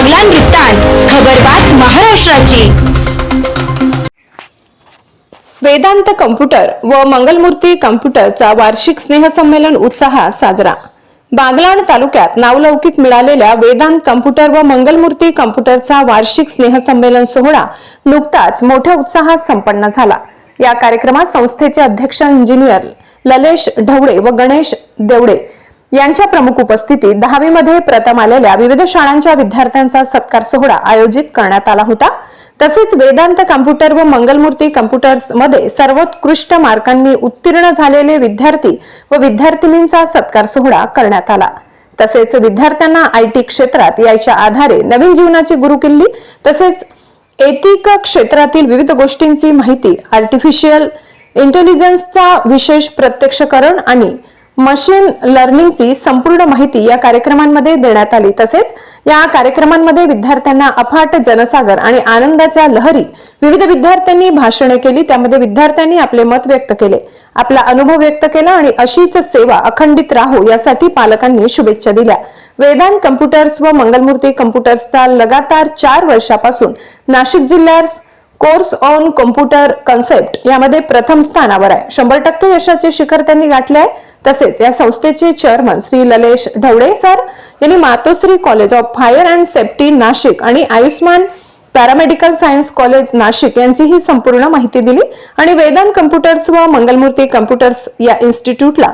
बागलान वृत्तांत खबरबात महाराष्ट्राची. वेदांत कम्प्युटर व मंगलमूर्ती कम्प्युटरचा वार्षिक स्नेहसंमेलन उत्साहात साजरा. बागलाण तालुक्यात नावलौकिक मिळालेल्या वेदांत कम्प्युटर व मंगलमूर्ती कम्प्युटरचा वार्षिक स्नेहसंमेलन सोहळा नुकताच मोठ्या उत्साहात संपन्न झाला. या कार्यक्रमात संस्थेचे अध्यक्ष इंजिनियर ललेश ढवळे व गणेश देवडे यांच्या प्रमुख उपस्थितीत दहावीमध्ये प्रथम आलेल्या विविध शाळांच्या विद्यार्थ्यांचा सत्कार सोहळा आयोजित करण्यात आला होता. तसेच वेदांत कम्प्युटर व मंगलमूर्ती कम्प्युटर्समध्ये सर्वोत्कृष्ट मार्कांनी उत्तीर्ण झालेले विद्यार्थी व विद्यार्थिनींचा सत्कार सोहळा करण्यात आला. तसेच विद्यार्थ्यांना आय टी क्षेत्रात यायच्या आधारे नवीन जीवनाची गुरुकिल्ली तसेच एथिक क्षेत्रातील विविध गोष्टींची माहिती आर्टिफिशियल इंटेलिजन्सचा विशेष प्रत्यक्षकरण आणि मशीन लर्निंगची संपूर्ण माहिती या कार्यक्रमांमध्ये देण्यात आली. तसेच या कार्यक्रमांमध्ये विद्यार्थ्यांना अफाट जनसागर आणि आनंदाच्या लहरी विविध विद्यार्थ्यांनी भाषणे केली. त्यामध्ये विद्यार्थ्यांनी आपले मत व्यक्त केले. आपला अनुभव व्यक्त केला आणि अशीच सेवा अखंडित राहो यासाठी पालकांनी शुभेच्छा दिल्या. वेदांत कम्प्युटर्स व मंगलमूर्ती कम्प्युटर्सचा लगातार चार वर्षापासून नाशिक जिल्ह्यात कोर्स ऑन कॉम्प्युटर कन्सेप्ट यामध्ये प्रथम स्थानावर आहे. शंभर टक्के यशाचे शिखर त्यांनी गाठले आहे तसेच या संस्थेचे चेअरमन श्री ललेश ढवळे सर यांनी Matoshri college of fire and safety Nashik आणि Ayushman paramedical science college Nashik यांची ही संपूर्ण माहिती दिली आणि वेदांत कम्प्युटर्स व मंगलमूर्ती कम्प्युटर्स या इन्स्टिट्यूटला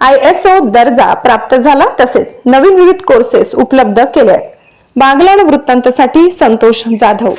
आय एस ओ दर्जा प्राप्त झाला. तसेच नवीन विविध कोर्सेस उपलब्ध केले आहेत. बागलाण वृत्तांतसाठी संतोष जाधव.